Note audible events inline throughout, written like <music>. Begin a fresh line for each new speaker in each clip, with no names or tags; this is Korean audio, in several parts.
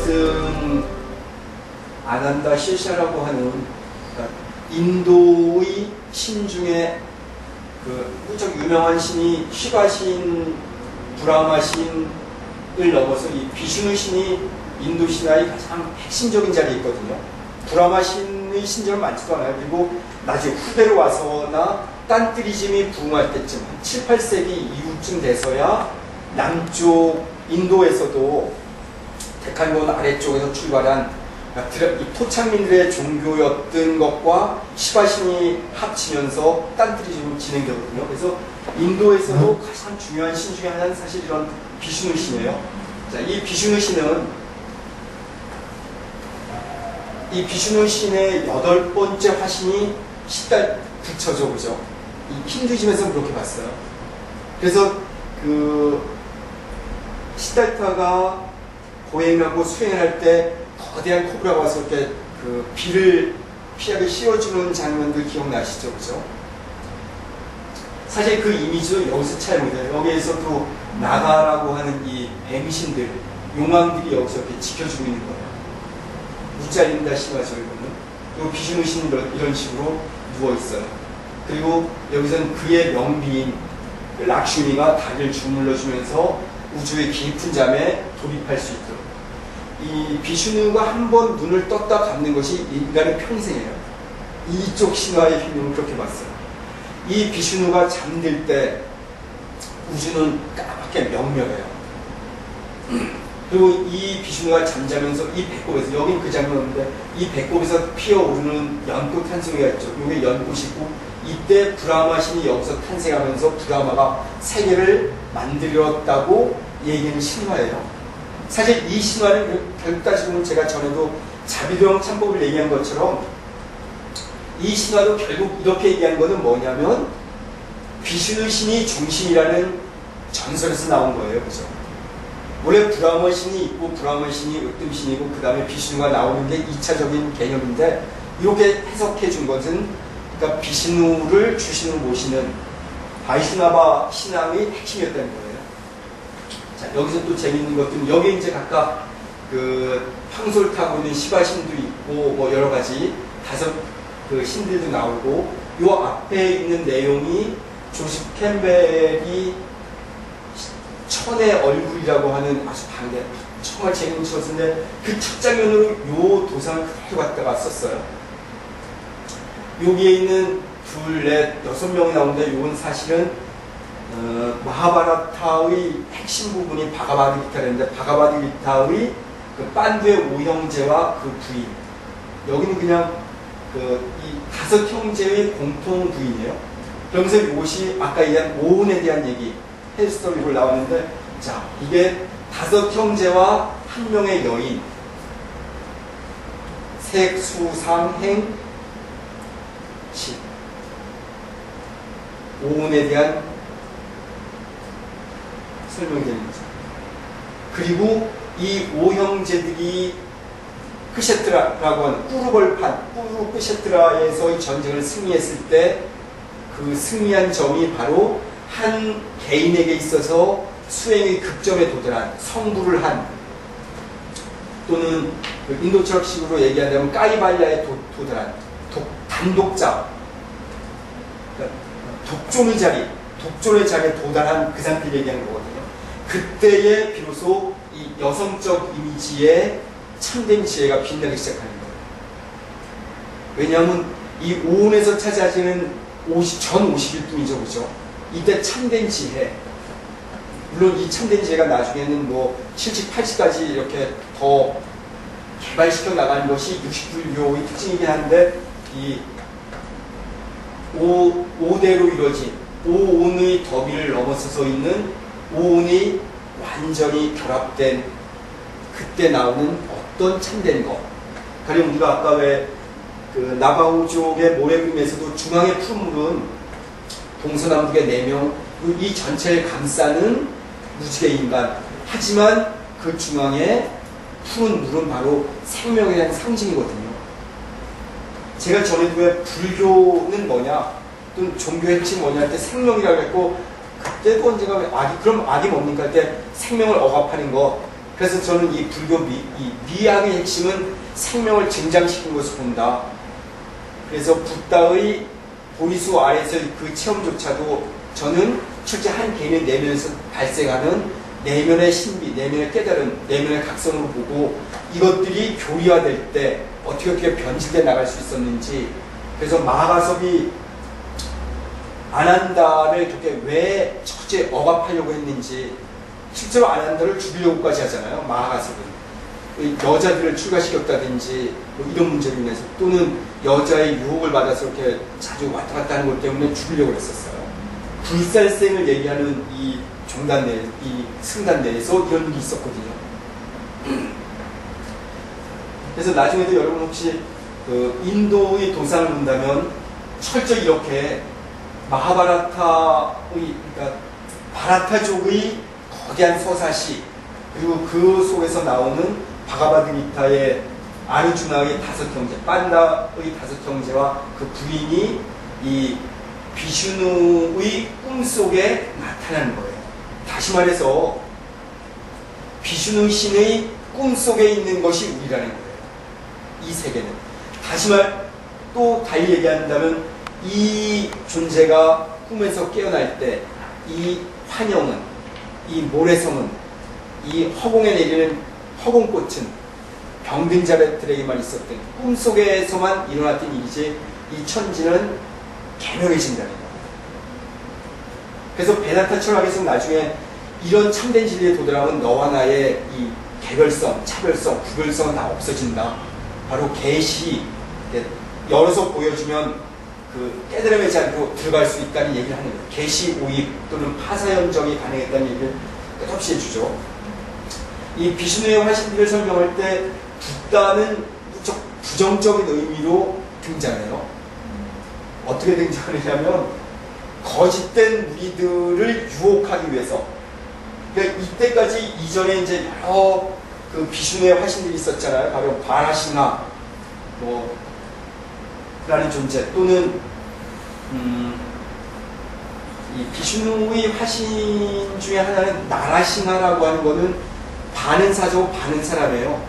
이것은 아난다 실샤라고 하는 그러니까 인도의 신 중에 그 무척 유명한 신이 시바 신, 브라마 신을 넘어서 이 비슈누 신이 인도 신화의 가장 핵심적인 자리에 있거든요. 브라마 신의 신전은 많지도 않아요. 그리고 나중에 후대로 와서나 딴뜨리즘이 부흥할 때쯤 한 7, 8세기 이후쯤 돼서야 남쪽 인도에서도 데칸본 아래쪽에서 출발한 이 토착민들의 종교였던 것과 시바신이 합치면서 딴뜨리즘으로 진행되거든요. 그래서 인도에서도 가장 중요한 신 중에 하나는 사실 이런 비슈누 신이에요. 자, 이 비슈누 신은 이 비슈누 신의 여덟 번째 화신이 십달 부처죠, 그죠? 이 힌두즘에서는 그렇게 봤어요. 그래서 그 시달타가 보행하고 수행할 때 거대한 코브라가 와서 이렇게 그 비를 피하게 씌워주는 장면들 기억나시죠? 그죠? 사실 그 이미지도 여기서 촬영돼요. 여기에서도 나가라고 하는 이 뱀신들, 용왕들이 여기서 이렇게 지켜주고 있는 거예요. 무자입니다, 심하죠, 이거는. 그리고 비슈누신 이런, 이런 식으로 누워있어요. 그리고 여기서는 그의 명비인 락슈미가 다리를 주물러주면서 우주의 깊은 잠에 돌입할 수 있도록. 이 비슈누가 한 번 눈을 떴다 감는 것이 인간의 평생이에요. 이쪽 신화의 필름을 그렇게 봤어요. 이 비슈누가 잠들 때 우주는 까맣게 명멸해요. 그리고 이 비슈누가 잠자면서 이 배꼽에서 여긴 그 장면인데 이 배꼽에서 피어오르는 연꽃 한 송이가 있죠. 이게 연꽃이고 이때 브라마 신이 여기서 탄생하면서 브라마가 세계를 만들었다고 얘기하는 신화예요. 사실 이 신화는 결국 따지고 제가 전에도 자비도형 참법을 얘기한 것처럼 이 신화도 결국 이렇게 얘기한 것은 뭐냐면 비슈누 신이 중심이라는 전설에서 나온 거예요. 그죠? 원래 브라마 신이 있고 브라마 신이 으뜸 신이고 그 다음에 비슈누가 나오는 게 2차적인 개념인데 이렇게 해석해 준 것은 그러니까 비슈누를 주신으로 모시는 바이슈나바 신앙의 핵심이었다는 거예요. 자, 여기서 또 재밌는 것들은 여기 이제 각각 그 황소를 타고 있는 시바 신도 있고 뭐 여러 가지 다섯 그 신들도 나오고 요 앞에 있는 내용이 조십 캠벨이 천의 얼굴이라고 하는 아주 반대 정말 재밌는 choses 그첫 장면으로 요 도상을 그대로 갖다가 썼어요. 여기에 있는 둘, 넷, 여섯 명이 나오는데 이건 사실은 어, 마하바라타의 핵심 부분이 바가바드 기타인데 바가바드 기타의 그 빤두의 오형제와 그 부인. 여기는 그냥 그 이 다섯 형제의 공통 부인이에요. 그러면서 이것이 아까 얘기한 오은에 대한 얘기 헬스토리로 나왔는데 자 이게 다섯 형제와 한 명의 여인. 색수상행 시. 오은에 대한 설명이 되는 거죠. 그리고 이 오형제들이 크셰트라라고 하는 꾸르벌판, 꾸르 크셰트라에서의 전쟁을 승리했을 때 그 승리한 점이 바로 한 개인에게 있어서 수행의 극점에 도달한 성불을 한 또는 그 인도 철학식으로 얘기한다면 까이발야에 도, 도달한 독, 단독자 그러니까 독존의 자리, 독존의 자리에 도달한 그 상태를 얘기하는 거거든요. 그때에 비로소 이 여성적 이미지의 참된 지혜가 빛나기 시작하는 거예요. 왜냐하면 이 오온에서 찾아지는 50, 전 51분이죠, 그죠? 이때 참된 지혜. 물론 이 참된 지혜가 나중에는 뭐 70, 80까지 이렇게 더 개발시켜 나가는 것이 60불교의 특징이긴 한데 이 5, 5대로 이루어진 5온의 더비를 넘어서서 있는 5온이 완전히 결합된 그때 나오는 어떤 참된 것. 가령 우리가 아까 왜 그 나바우족의 모래금에서도 중앙의 푸른 물은 동서남북의 네 명, 이 전체를 감싸는 무지개 인간. 하지만 그 중앙에 푸른 물은 바로 생명에 대한 상징이거든요. 제가 전에도 왜 불교는 뭐냐, 또는 종교의 핵심이 뭐냐 할 때 생명이라고 했고, 그때도 언제가 악이, 그럼 악이 뭡니까? 할때 생명을 억압하는 거, 그래서 저는 이 불교 미, 이 미학의 핵심은 생명을 증장시킨 것을 본다. 그래서 붓다의 보리수 아래서의 그 체험조차도 저는 실제 한 개인의 내면에서 발생하는 내면의 신비, 내면의 깨달음, 내면의 각성으로 보고 이것들이 교리화될 때 어떻게 어떻게 변질돼 나갈 수 있었는지 그래서 마가섭이 아난다를 그렇게 왜 첫째 억압하려고 했는지 실제로 아난다를 죽이려고까지 하잖아요. 마가섭은 여자들을 출가시켰다든지 뭐 이런 문제로 인해서 또는 여자의 유혹을 받아서 이렇게 자주 왔다 갔다 하는 것 때문에 죽이려고 했었어요. 불살생을 얘기하는 이 종단 내, 이 승단 내에서 이런 일이 있었거든요. <clears throat> 그래서 나중에도 여러분 혹시 그 인도의 도상을 본다면 철저히 이렇게 마하바라타의 그러니까 바라타족의 거대한 서사시 그리고 그 속에서 나오는 바가바드기타의 아르주나의 다섯 형제, 판다의 다섯 형제와 그 부인이 이 비슈누의 꿈속에 나타나는 거예요. 다시 말해서 비슈누 신의 꿈속에 있는 것이 우리라는 거예요. 이 세계는. 다시 말 또 달리 얘기한다면 이 존재가 꿈에서 깨어날 때 이 환영은 이 모래성은 이 허공에 내리는 허공꽃은 병든 자들에게만 있었던 꿈속에서만 일어났던 일이지 이 천지는 개명해진다는 거예요. 그래서 베다타 철학에서 나중에 이런 참된 진리에 도달하면 너와 나의 이 개별성, 차별성, 구별성은 다 없어진다. 바로 계시 열어서 보여주면 그 깨달음의 자리로 들어갈 수 있다는 얘기를 하는 거예요. 계시 오입 또는 파사현정이 가능했다는 얘기를 끝없이 해주죠. 이 비신의 화신들을 설명할 때 붓다는 무척 부정적인 의미로 등장해요. 어떻게 등장하느냐면 거짓된 무리들을 유혹하기 위해서. 그러니까 이때까지 이전에 이제 여러 그 비신의 화신들이 있었잖아요. 바로 바라시나 뭐 라는 존재 또는 음, 이 비슈누의 화신 중에 하나는 나라싱하라고 하는 거는 반은 사죠 반은 사람이에요.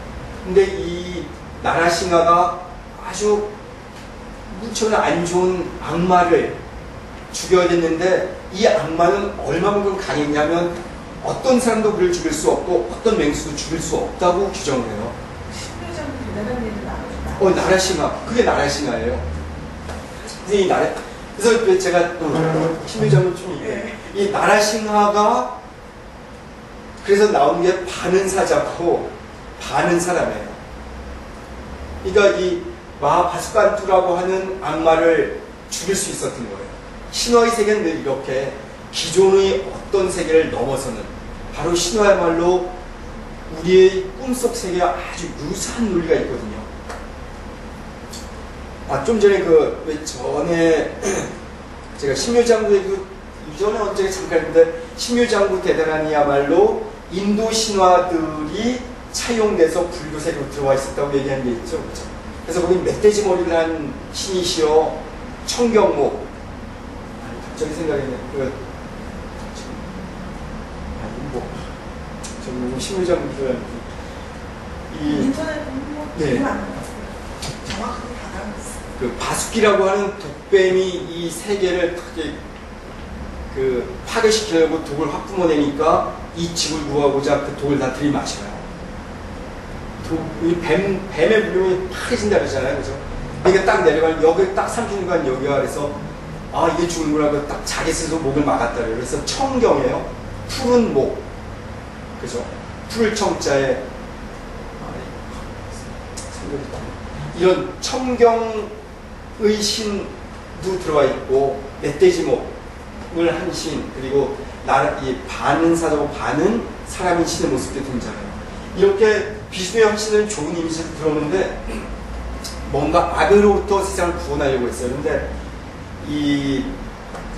근데 이 나라싱하가 아주 무척 안 좋은 악마를 죽여야 됐는데 이 악마는 얼마만큼 강했냐면 어떤 사람도 그를 죽일 수 없고 어떤 맹수도 죽일 수 없다고 규정을 해요. 어, 나라싱하. 그게 나라싱하예요. 이 나라, 그래서 제가 또 신묘점을 좀 이게 이 나라싱하가 그래서 나온 게 반은 사자고 반은 사람이에요. 그러니까 이 마바스칸투라고 하는 악마를 죽일 수 있었던 거예요. 신화의 세계는 늘 이렇게 기존의 어떤 세계를 넘어서는 바로 신화야말로 우리의 꿈속 세계와 아주 유사한 논리가 있거든요. 아, 좀 전에 그, 왜 전에, <clears throat> 제가 신묘장구에 그, 이전에 언제 잠깐 했는데, 신묘장구 대단한이야말로 인도 신화들이 차용돼서 불교 세계로 들어와 있었다고 얘기하는 게 있죠. 그죠? 그래서 거기 멧돼지 머리를 한 신이시여, 청경목. 아니, 갑자기 생각이 네 그, 아니, 뭐, 저기 신묘장구 이,
인터넷 뭐
네.
받아냈어.
그 바수키라고 하는 독뱀이 이 세계를 크게 그 파괴시키려고 독을 확 뿜어내니까 이 집을 구하고자 그 독을 다 들이마셔요. 뱀, 뱀의 물량이 파괴진다 그러잖아요. 그죠? 이게 딱 내려가면 여기 딱 3주간 여기가 그래서 아, 이게 죽는구나. 그딱 자기 스스로 목을 막았다. 그래서 청경이에요. 푸른 목. 그죠? 푸를 청자에 아, 나. 이런 청경 의 신도 들어와 있고 멧돼지목을 한 신 그리고 나라 이 반은 사자고 반은 사람인 신의 모습도 등장해요. 이렇게 비수의 확신은 좋은 이미지로 들어오는데 뭔가 악으로부터 세상을 구원하려고 했어요. 근데 이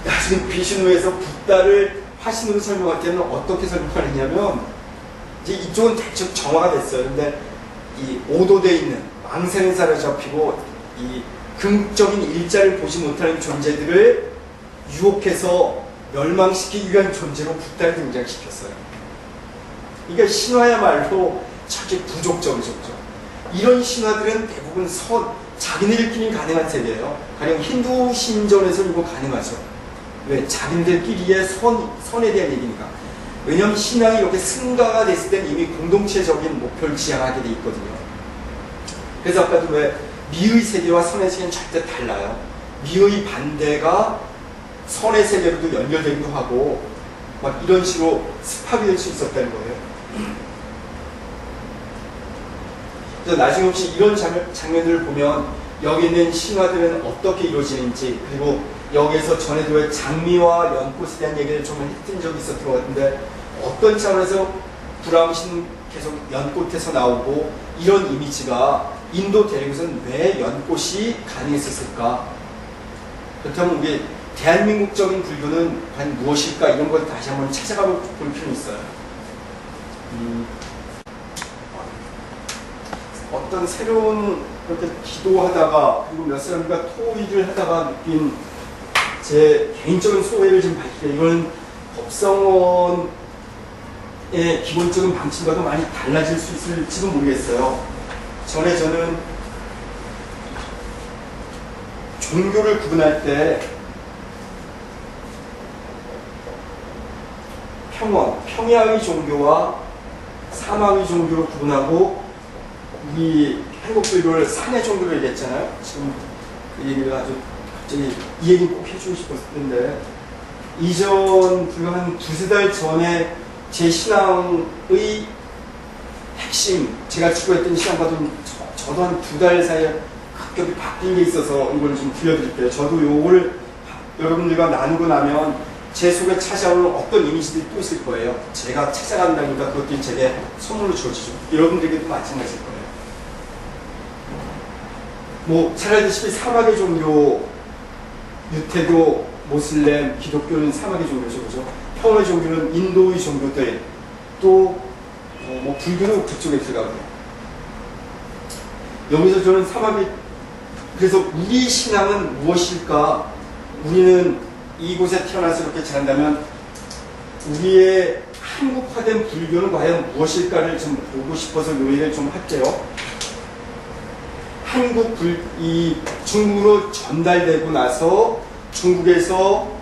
나중에 비신우에서 붓다를 화신으로 설명할 때는 어떻게 설명하느냐면 이제 이쪽은 대충 정화가 됐어요. 근데 이 오도돼 있는 망세는 사로잡히고 이 긍적인 일자를 보지 못하는 존재들을 유혹해서 멸망시키기 위한 존재로 붓다를 등장시켰어요. 그러니까 신화야말로 저게 부족적이죠. 이런 신화들은 대부분 선, 자기네들끼리 가능한 세계예요. 가령 힌두 신전에서 이거 가능하죠. 왜? 자기네들끼리의 선, 선에 대한 얘기니까. 왜냐하면 신앙이 이렇게 승가가 됐을 땐 이미 공동체적인 목표를 지향하게 돼 있거든요. 그래서 아까도 왜 미의 세계와 선의 세계는 절대 달라요. 미의 반대가 선의 세계로도 연결되기도 하고 막 이런 식으로 습합이 될 수 있었다는 거예요. 그래서 나중에 혹시 이런 장면, 장면들을 보면 여기 있는 신화들은 어떻게 이루어지는지 그리고 여기에서 전에도 왜 장미와 연꽃에 대한 얘기를 좀 했던 적이 있었던 것 같은데 어떤 차원에서 브라움신 계속 연꽃에서 나오고 이런 이미지가 인도 대륙에서는 왜 연꽃이 가능했었을까? 그렇다면 우리 대한민국적인 불교는 과연 무엇일까? 이런 걸 다시 한번 찾아가 볼 필요는 있어요. 음, 어떤 새로운 이렇게 기도하다가 그리고 몇 사람과 토의를 하다가 느낀 제 개인적인 소회를 좀 밝힐게요. 이건 법성원의 기본적인 방침과도 많이 달라질 수 있을지도 모르겠어요. 전에 저는 종교를 구분할 때 평원, 평야의 종교와 사막의 종교로 구분하고 우리 한국 불교를 산의 종교로 얘기했잖아요. 지금 그 얘기를 아주 갑자기 이 얘기 꼭 해주고 싶었는데 이전 불과 한 두세 달 전에 제 신앙의 핵심, 제가 추구했던 신앙과 좀 저, 저도 한 두 달 사이에 급격히 바뀐 게 있어서 이걸 좀 들려드릴게요. 저도 요걸 여러분들과 나누고 나면 제 속에 찾아오는 어떤 이미지들이 또 있을 거예요. 제가 찾아간다니까 그것들이 제게 선물로 주어지죠. 여러분들에게도 마찬가지일 거예요. 뭐, 잘 알다시피 사막의 종교, 유태교, 모슬렘, 기독교는 사막의 종교죠. 그죠? 평화의 종교는 인도의 종교들, 또, 어, 뭐, 불교는 그쪽에 들어가고요. 여기서 저는 사막의, 그래서 우리 신앙은 무엇일까? 우리는 이곳에 태어나서 이렇게 자란다면 우리의 한국화된 불교는 과연 무엇일까를 좀 보고 싶어서 이 얘기를 좀 할게요. 한국 불, 이 중국으로 전달되고 나서 중국에서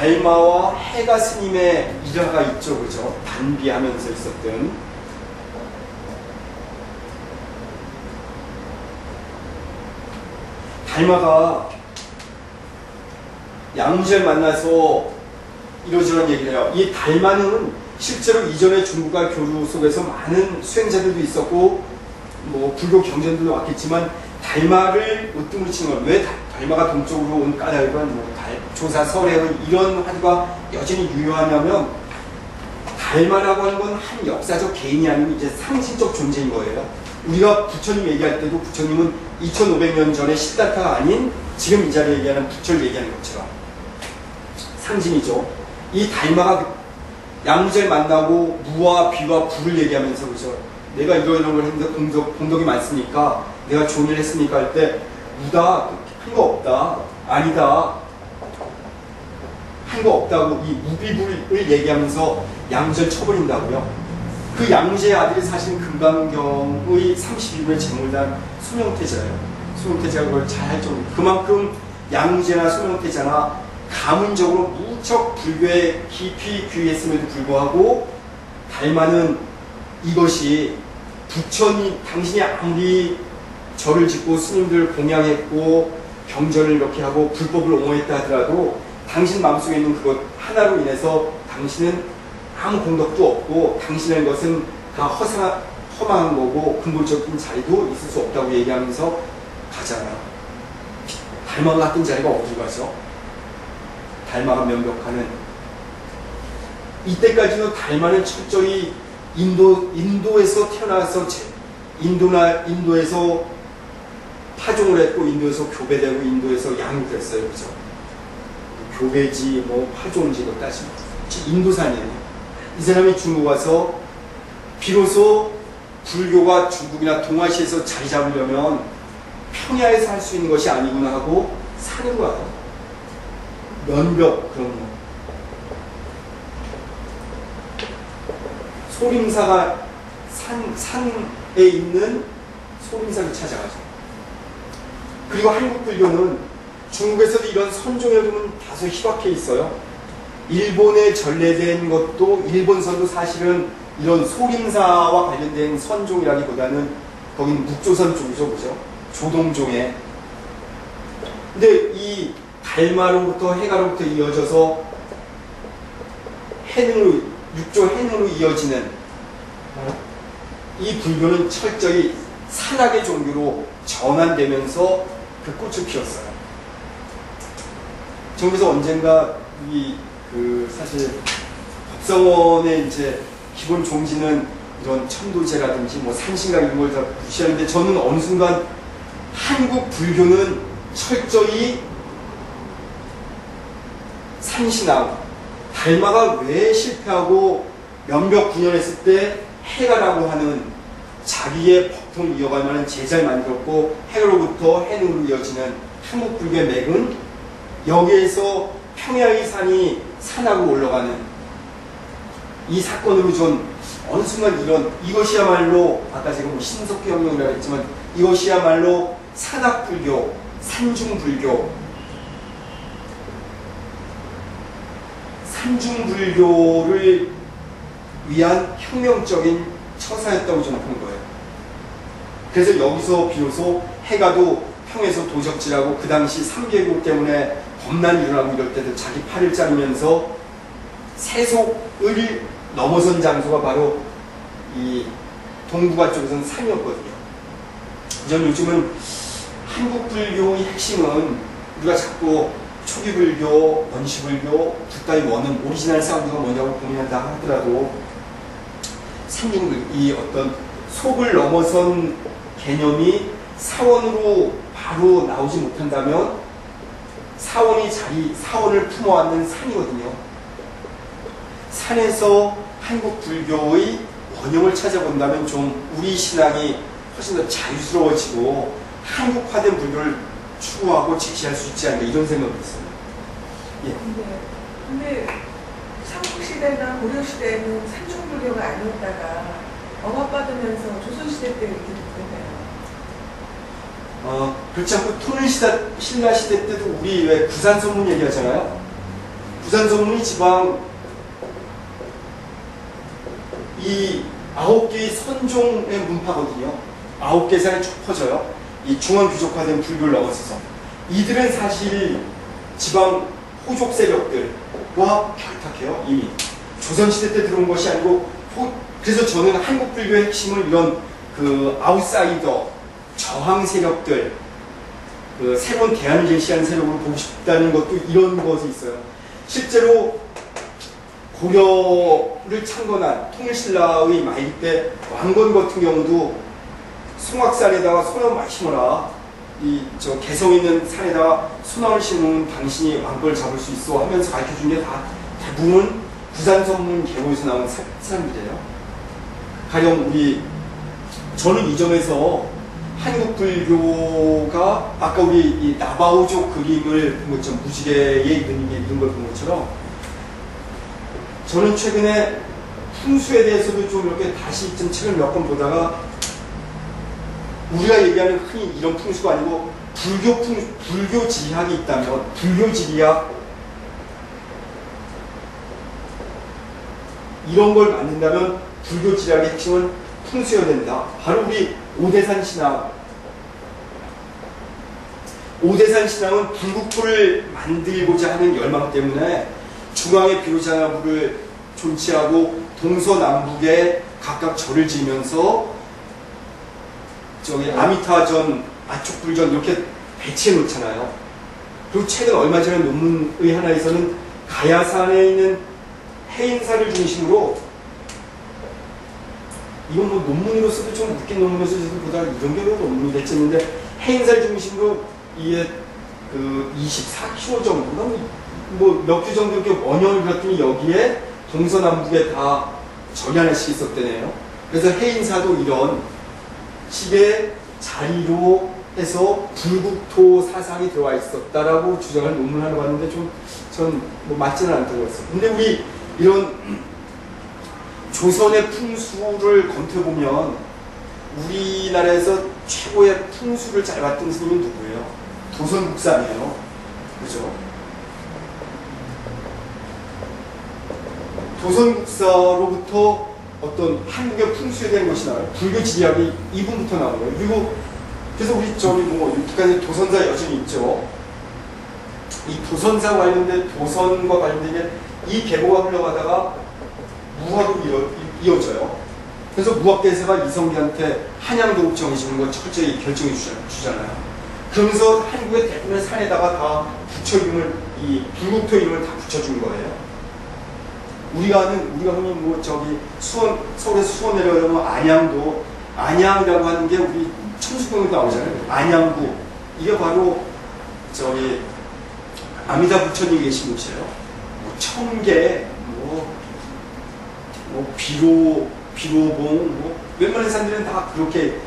달마와 해가 스님의 일화가 있죠, 그죠? 단비하면서 있었던. 달마가 양무절 만나서 이러저런 얘기를 해요. 이 달마는 실제로 이전에 중국과 교류 속에서 많은 수행자들도 있었고 뭐 불교 경전들도 왔겠지만 달마를 으뜸으로 치는 건왜 달마가 동쪽으로 온 까닭은 뭐 달, 조사 설의 이런 화두가 여전히 유효하냐면 달마라고 하는 건 한 역사적 개인이 아니고 이제 상징적 존재인 거예요. 우리가 부처님 얘기할 때도 부처님은 2500년 전에 시다타가 아닌 지금 이 자리에 얘기하는 부처를 얘기하는 것처럼 상징이죠. 이 달마가 양무절 만나고 무와 비와 불을 얘기하면서 그죠. 내가 이러 이런 걸 했는데 공덕, 공덕이 많습니까? 내가 좋은 일 했습니까? 할 때 무다 한 거 없다 아니다 한 거 없다고 이 무비불을 얘기하면서 양절 쳐버린다고요. 그 양제의 아들이 사실 금강경의 32분의 제물단 수명태자예요. 수명태자가 그걸 잘할 정도. 그만큼 양제나 수명태자나 가문적으로 무척 불교에 깊이 귀했음에도 불구하고 달마는 이것이 부처님 당신이 아무리 절을 짓고 스님들 공양했고 경전을 이렇게 하고 불법을 옹호했다 하더라도 당신 마음속에 있는 그것 하나로 인해서 당신은 아무 공덕도 없고 당신의 것은 다 허사, 허망한 거고 근본적인 자리도 있을 수 없다고 얘기하면서 가잖아요. 달마가 같은 자리가 어디로 가죠? 달마가 명백하는 이때까지도 달마는 철저히 인도 인도에서 태어나서 제, 인도나 인도에서 파종을 했고 인도에서 교배되고 인도에서 양육됐어요, 그죠? 교배지 뭐 파종지도 따지면 인도산이에요. 이 사람이 중국 와서 비로소 불교가 중국이나 동아시아에서 자리 잡으려면 평야에서 할 수 있는 것이 아니구나 하고 산으로 와요. 면벽 그런 거. 소림사가 산, 산에 있는 소림사를 찾아가죠. 그리고 한국 불교는 중국에서도 이런 선종의 흐름은 다소 희박해 있어요. 일본에 전래된 것도 일본선도 사실은 이런 소림사와 관련된 선종이라기보다는 거긴 북조선 쪽이죠, 그죠? 조동종에. 근데 이 달마로부터 해가로부터 이어져서 해능으로 육조 해능으로 이어지는 이 불교는 철저히 산악의 종교로 전환되면서 그 꽃을 피웠어요. 저기서 언젠가 이 그 사실 법성원의 이제 기본 종지는 이런 천도제라든지 뭐 산신각 이런 걸 다 무시하는데 저는 어느 순간 한국 불교는 철저히 산신하고 달마가 왜 실패하고 몇몇 구년했을 때 해가라고 하는 자기의 법통을 이어갈 만한 제자를 만들었고 해로부터 해능으로 이어지는 한국 불교의 맥은 여기에서 평야의 산이 산하고 올라가는 이 사건으로 전 어느 순간 이런 이것이야말로 아까 제가 뭐 신석경영이라고 했지만 이것이야말로 산악불교, 산중불교, 산중불교를 위한 혁명적인 처사였다고 저는 본 거예요. 그래서 여기서 비로소 해가도 평에서 도적질하고 그 당시 삼계국 때문에 범난이 일어나고 이럴 때도 자기 팔을 자르면서 세속을 넘어선 장소가 바로 이 동북아 쪽에서는 산이었거든요. 전 요즘은 한국 불교의 핵심은 우리가 자꾸 초기 불교, 원시 불교, 국가의 원은 오리지널 사운드가 뭐냐고 고민한다 하더라도 생긴 이 어떤 속을 넘어선 개념이 사원으로 바로 나오지 못한다면 사원이 자리, 사원을 품어안는 산이거든요. 산에서 한국 불교의 원형을 찾아본다면 좀 우리 신앙이 훨씬 더 자유스러워지고 한국화된 불교를 추구하고 제시할 수 있지 않을까 이런 생각이 있어요.
근데, 근데 삼국시대나 고려시대에는 산중불교가 아니었다가 억압받으면서 조선시대 때 이렇게.
어, 그렇지 않고 통일시대, 신라 시대 때도 우리 왜 부산 선문 얘기하잖아요. 부산 선문이 지방 이 아홉 개의 선종의 문파거든요. 아홉 개 산에 쭉 퍼져요. 이 중앙 귀족화된 불교를 넘어서서. 이들은 사실 지방 호족 세력들과 결탁해요, 이미. 조선 시대 때 들어온 것이 아니고, 호- 그래서 저는 한국 불교의 핵심을 이런 그 아웃사이더, 저항 세력들, 그 새로운 대안을 제시하는 세력으로 보고 싶다는 것도 이런 것이 있어요. 실제로 고려를 창건한 통일신라의 말기 때 왕건 같은 경우도 송악산에다가 소나무 심어라. 이 저 개성 있는 산에다가 소나무를 심으면 당신이 왕권을 잡을 수 있어 하면서 가르쳐 준 게 다 대부분 부산 선문 계보에서 나온 사- 사람들이에요. 가령 우리 저는 이 점에서 한국 불교가 아까 우리 이 나바오족 그림을 본 것처럼 무지개에 있는 게 이런 걸 본 것처럼 저는 최근에 풍수에 대해서도 좀 이렇게 다시 좀 책을 몇 권 보다가 우리가 얘기하는 흔히 이런 풍수가 아니고 불교 풍 불교 지리학이 있다면 불교 지리학 이런 걸 만든다면 불교 지리학의 핵심은 풍수여야 된다. 바로 우리 오대산 신앙. 오대산 신앙은 불국토를 만들고자 하는 열망 때문에 중앙의 비로자나무를 존치하고 동서남북에 각각 절을 지으면서 저기 아미타전, 아촉불전 이렇게 배치해 놓잖아요. 그리고 최근 얼마 전에 논문의 하나에서는 가야산에 있는 해인사를 중심으로 이건 뭐 논문으로서도 좀 웃긴 논문으로서도 보다 이런 게 논문이 됐었는데 해인사를 중심으로 이게 그 24km 정도가 뭐몇 주 정도 이렇게 원형을 그렸더니 여기에 동서남북에 다 절이 하나씩 있었대네요. 그래서 해인사도 이런 식의 자리로 해서 불국토 사상이 들어와 있었다라고 주장할 논문을 하나 봤는데 좀 전 뭐 맞지는 않다고 했어요. 근데 우리 이런 조선의 풍수를 검토해보면 우리나라에서 최고의 풍수를 잘 봤던 스님은 누구예요? 도선국사네요. 그죠? 도선국사로부터 어떤 한국의 풍수에 대한 것이 나와요. 불교 지리학이 이분부터 나오는 거예요. 그리고 그래서 우리 저기 뭐 북한에 도선사 여전히 있죠. 이 도선사 관련된 도선과 관련된 이 계보가 흘러가다가 무학으로 이어, 이어 져요. 그래서 무학대사가 이성비한테 한양도국 정해주는 걸 철저히 결정해 주잖- 주잖아요. 그러면서 한국의 대부분의 산에다가 다 부처 이름을 이 불국토 이름을 다 붙여준 거예요. 우리가 아는 우리가 흔히 뭐 저기 수원 서울에서 수원 내려가면 안양도 안양이라고 하는 게 우리 청수동에도 나오잖아요. 안양구 이게 바로 저기 아미다 부처님 계신 곳이에요. 뭐 청계 뭐, 뭐 비로 비로봉 뭐 웬만한 산들은 다 그렇게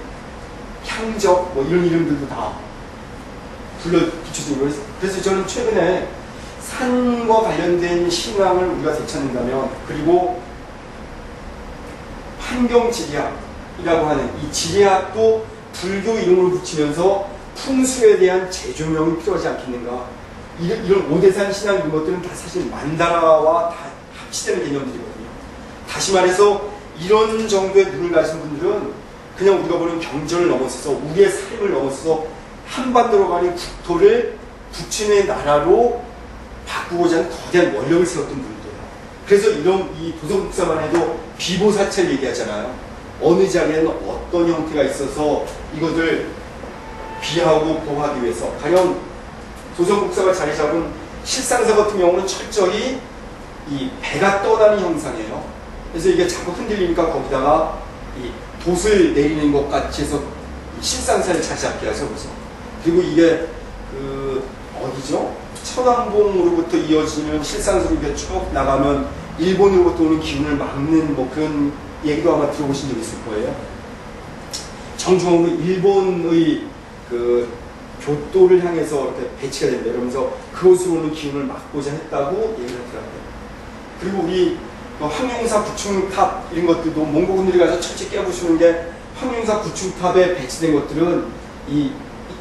향적 뭐 이런 이름들도 다 불러 거예요. 그래서 저는 최근에 산과 관련된 신앙을 우리가 되찾는다면 그리고 환경 지리학이라고 하는 이 지리학도 불교 이름을 붙이면서 풍수에 대한 재조명이 필요하지 않겠는가 이런, 이런 오대산 신앙 이런 것들은 다 사실 만다라와 다 합치되는 개념들이거든요 다시 말해서 이런 정도의 눈을 가진 분들은 그냥 우리가 보는 경전을 넘어서서 우리의 삶을 넘어서서 한반도로 가는 국토를 부친의 나라로 바꾸고자 하는 거대한 원력을 세웠던 분들이에요. 그래서 이런 이 도성국사만 해도 비보사체를 얘기하잖아요. 어느 장에는 어떤 형태가 있어서 이것을 비하고 보호하기 위해서 가령 도성국사가 자리 잡은 실상사 같은 경우는 철저히 이 배가 떠나는 형상이에요. 그래서 이게 자꾸 흔들리니까 거기다가 이 돛을 내리는 것 같이 해서 이 실상사를 잡게 하죠. 그래서 그리고 이게 그 어디죠? 천왕봉으로부터 이어지는 실상으로 이렇게 쭉 나가면 일본으로부터 오는 기운을 막는 뭐 그런 얘기도 아마 들어보신 적 있을 거예요. 정중앙으로 일본의 그 교도를 향해서 이렇게 배치가 된다. 이러면서 그곳으로 오는 기운을 막고자 했다고 얘기를 하더라고요. 그리고 우리 그 황룡사 구충탑 이런 것들도 몽고분들이 가서 철저히 깨부수는 게 황룡사 구충탑에 배치된 것들은 이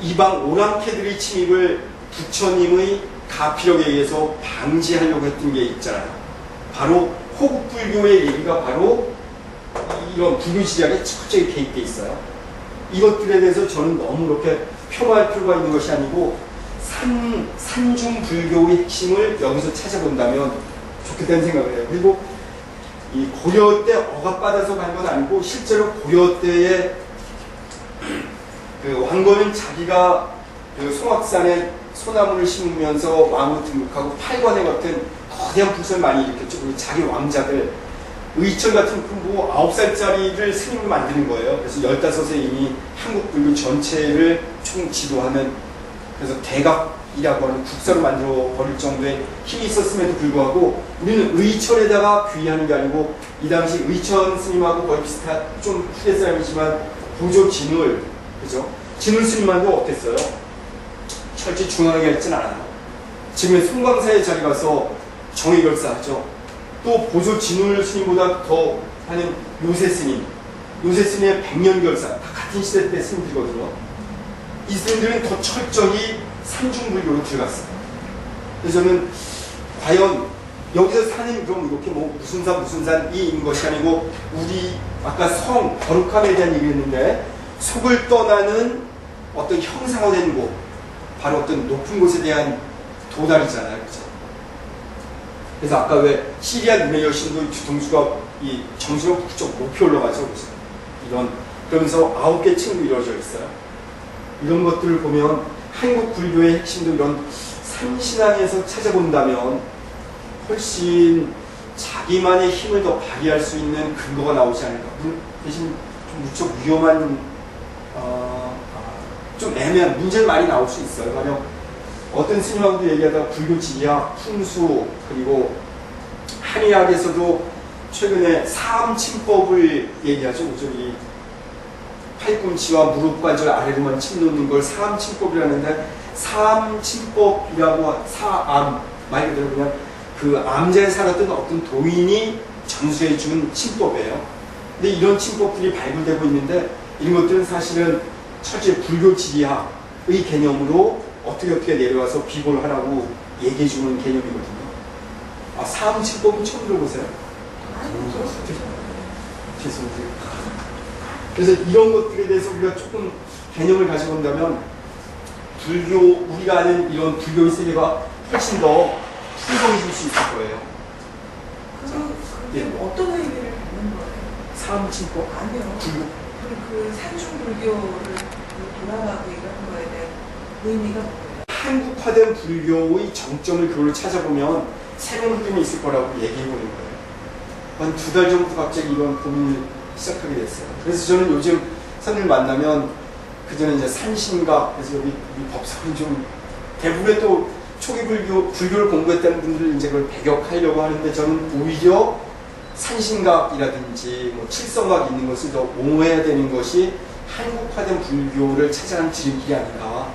이방 오랑캐들의 침입을 부처님의 가피력에 의해서 방지하려고 했던 게 있잖아요. 바로 호국불교의 얘기가 바로 이런 불교지리학에 철저히 개입돼 있어요. 이것들에 대해서 저는 너무 그렇게 폄하할 필요가 있는 것이 아니고 산, 산중 불교의 핵심을 여기서 찾아본다면 좋겠다는 생각을 해요. 그리고 이 고려 때 억압받아서 간 건 아니고 실제로 고려 때에 그 왕건은 자기가 그 송악산에 소나무를 심으면서 왕으로 등극하고 팔관에 같은 거대한 불을 많이 일으켰죠. 그리고 자기 왕자들 의철 같은 그뭐 아홉 살짜리를 스님으로 만드는 거예요. 그래서 열다섯에 이미 한국 불교 전체를 총 지도하는 그래서 대각 이라고 하는 국사로 만들어 버릴 정도의 힘이 있었음에도 불구하고 우리는 의철에다가 귀의하는 게 아니고 이 당시 의천 스님하고 거의 비슷한 좀 후대 사람이지만 보조 진울 그죠? 진울 스님만도 어땠어요? 철저히 중앙하게 했진 않아요. 지금의 송광사의 자리 가서 정의결사 하죠. 또 보조 진울 스님보다 더 하는 요새 스님, 요새 스님의 백년결사 다 같은 시대 때 스님들이거든요. 이 스님들은 더 철저히 삼중불교로 들어갔어요. 그래서 저는 과연 여기서 사는 그럼 이렇게 뭐 무슨 산 무슨 산이 있는 것이 아니고 우리 아까 성 거룩함에 대한 얘기했는데 속을 떠나는 어떤 형상화된 곳 바로 어떤 높은 곳에 대한 도달이잖아요. 그죠? 그래서 아까 왜 시리아 눈의 여신도 뒤통수가 이 정신을 그쪽 높이 올라가죠. 그죠? 이런 그러면서 아홉 개 층으로 이루어져 있어요. 이런 것들을 보면 한국 불교의 핵심도 이런 산신앙에서 찾아본다면 훨씬 자기만의 힘을 더 발휘할 수 있는 근거가 나오지 않을까. 물- 대신 좀 무척 위험한 어, 좀 애매한 문제는 많이 나올 수 있어요. 가령 어떤 스님하고도 얘기하다가 불교 지리학, 풍수 그리고 한의학에서도 최근에 사암침법을 얘기하죠. 그죠? 이 팔꿈치와 무릎 관절 아래로만 침 놓는 걸 사암침법이라는데 사암침법이라고 사암 말 그대로 그냥 그 암자에 살았던 어떤 도인이 전수해 준 침법이에요. 근데 이런 침법들이 발굴되고 있는데 이런 것들은 사실은 철저히 불교 지리학의 개념으로 어떻게 어떻게 내려와서 비고를 하라고 얘기해 주는 개념이거든요. 아, 사암 침법은 처음 들어보세요?
들었어요.
죄송해요. 그래서 이런 것들에 대해서 우리가 조금 개념을 가지고 본다면 불교 우리가 아는 이런 불교의 세계가 훨씬 더 풍성해질 수 있을 거예요.
그, 그게
예.
어떤 의미를 갖는 거예요?
사암침법
아니요.
불교
그, 그 산중불교를 그 돌아가고 이런 거에 대한 의미가 뭐예요?
한국화된 불교의 정점을 그걸로 찾아보면 새로운 흐름이 있을 거라고 얘기해 보는 거예요. 한 두 달 전부터 갑자기 이런 고민을 시작하게 됐어요. 그래서 저는 요즘 사람들 만나면 그 전에 이제 산신각 그래서 여기 우리 법사님 좀 대부분의 또 초기 불교 불교를 공부했다는 분들 이제 그걸 배격하려고 하는데 저는 오히려 산신각이라든지 뭐 칠성각 있는 것을 더 옹호해야 되는 것이 한국화된 불교를 찾아가는 지름길이 아닌가.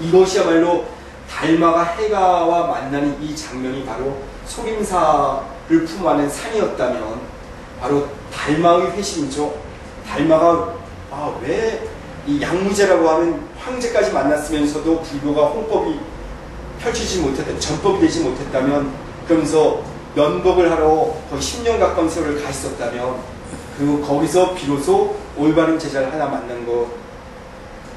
이것이야말로 달마가 해가와 만나는 이 장면이 바로 속임사를 품어하는 산이었다면 바로 달마의 회심이죠. 달마가 아, 왜 이 양무제라고 하는 황제까지 만났으면서도 불교가 홍법이 펼치지 못했다, 전법이 되지 못했다면 그러면서 연법을 하러 거의 10년 가까운 세월을 가 있었다면 그리고 거기서 비로소 올바른 제자를 하나 만난 것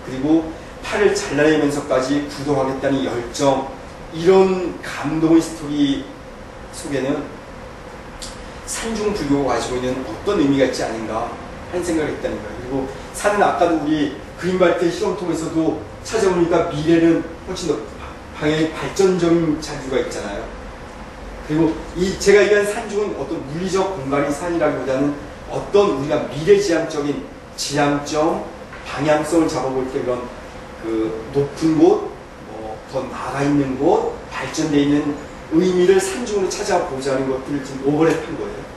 그리고 팔을 잘라내면서까지 구도하겠다는 열정 이런 감동의 스토리 속에는 산중 불교가 가지고 있는 어떤 의미가 있지 않은가 하는 생각을 했다는 거예요. 그리고 산은 아까도 우리 그린발트 실험 통해서도 찾아보니까 미래는 훨씬 더 방향이 발전적인 자주가 있잖아요. 그리고 이 제가 얘기한 산중은 어떤 물리적 공간이 산이라기보다는 어떤 우리가 미래지향적인 지향점, 방향성을 잡아볼 때 그런 그 높은 곳, 뭐 더 나가 있는 곳, 발전돼 있는 의미를 산중으로 찾아보자는 것들을 지금 오버랩한 거예요.